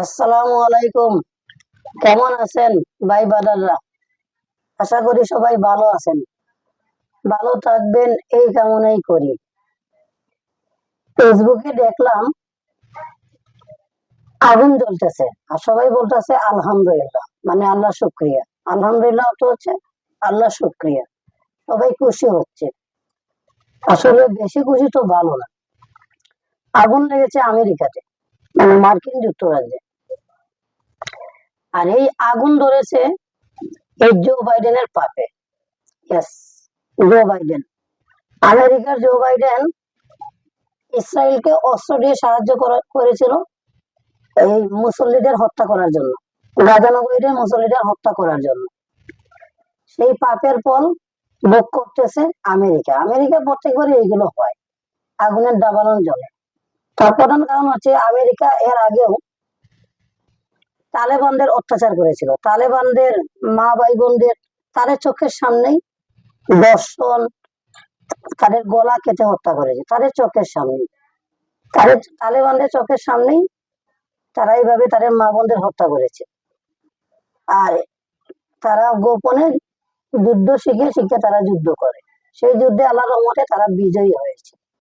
আসসালামু আলাইকুম। কেমন আছেন ভাই বাদাররা? আশা করি সবাই ভালো আছেন। ভালো থাকবেন, এই কামনাই করি। ফেসবুকে দেখলাম আগুন জ্বলতেছে। আর সবাই বলতেছে, আলহামদুলিল্লাহ। মানে আল্লাহ শুক্রিয়া। আলহামদুলিল্লাহ তো হচ্ছে, আল্লাহ শুক্রিয়া। সবাই খুশি হচ্ছে। আসলে বেশি খুশি তো ভালো না। আগুন লেগেছে আমেরিকাতে মানে মার্কিন যুক্তরাজ্যে। আর এই আগুন ধরেছে এই জো বাইডেনের পাপে। ইয়েস জো বাইডেন আমেরিকার জো বাইডেন ইসরায়েলকে অস্ত্র দিয়ে সাহায্য করেছিল এই মুসল্লিদের হত্যা করার জন্য। গাজানগরীতে মুসল্লিদের হত্যা করার জন্য। সেই পাপের ফল ভোগ করতেছে আমেরিকা। আমেরিকা প্রত্যেকবারই এইগুলো হয়। আগুনের দাবানল জলে তার প্রধান কারণ হচ্ছে আমেরিকা এর আগেও তালেবানদের অত্যাচার করেছিল। তালেবানদের মা ভাই বোনদের তাদের চোখের সামনেই দর্শন, তাদের গলা কেটে হত্যা করেছে, তাদের চোখের সামনে তাদের তালেবানদের চোখের সামনেই তারা এইভাবে তাদের মা বোনদের হত্যা করেছে। আর তারা গোপনে যুদ্ধ শিখে শিখে তারা যুদ্ধ করে। সেই যুদ্ধে আল্লাহ রহমতে তারা বিজয়ী হয়েছে।